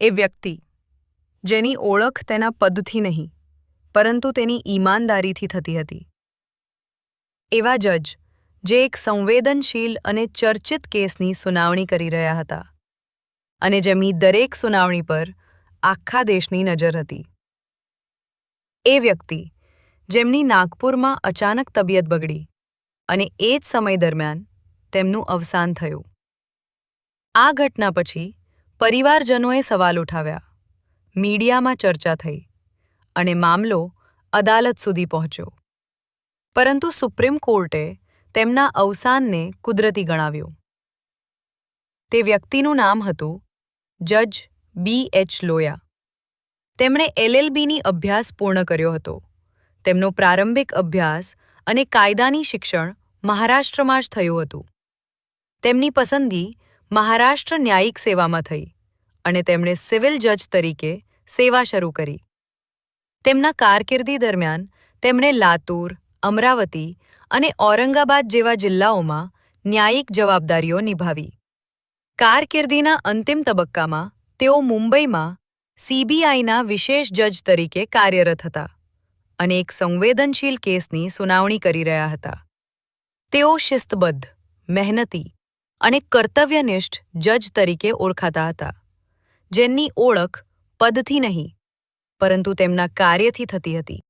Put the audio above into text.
એ વ્યક્તિ, જેની ઓળખ તેના પદથી નહીં, પરંતુ તેની ઈમાનદારીથી થતી હતી. એવા જજ, જે એક સંવેદનશીલ અને ચર્ચિત કેસની સુનાવણી કરી રહ્યા હતા અને જેમની દરેક સુનાવણી પર આખા દેશની નજર હતી. એ વ્યક્તિ, જેમની નાગપુરમાં અચાનક તબિયત બગડી અને એ જ સમય દરમિયાન તેમનું અવસાન થયું. આ ઘટના પછી પરિવારજનોએ સવાલ ઉઠાવ્યા. મીડિયામાં ચર્ચા થઈ અને મામલો અદાલત સુધી પહોંચ્યો. પરંતુ સુપ્રીમ કોર્ટે તેમના અવસાનને કુદરતી ગણાવ્યું. તે વ્યક્તિનું નામ હતું જજ બી એચ લોયા. તેમણે એલએલબીની અભ્યાસ પૂર્ણ કર્યો હતો. તેમનો પ્રારંભિક અભ્યાસ અને કાયદાની શિક્ષણ મહારાષ્ટ્રમાં જ થયું હતું. તેમની પસંદગી મહારાષ્ટ્ર ન્યાયિક સેવામાં થઈ અને તેમણે સિવિલ જજ તરીકે સેવા શરૂ કરી. તેમના કારકિર્દી દરમિયાન તેમણે લાતુર, અમરાવતી અને ઔરંગાબાદ જેવા જિલ્લાઓમાં ન્યાયિક જવાબદારીઓ નિભાવી. કારકિર્દીના અંતિમ તબક્કામાં તેઓ મુંબઈમાં સીબીઆઈના વિશેષ જજ તરીકે કાર્યરત હતા અને એક સંવેદનશીલ કેસની સુનાવણી કરી રહ્યા હતા. તેઓ શિસ્તબદ્ધ, મહેનતી અને કર્તવ્યનિષ્ઠ જજ તરીકે ઓળખાતા હતા, જેમની ઓળખ પદથી નહીં, પરંતુ તેમના કાર્યથી થતી હતી.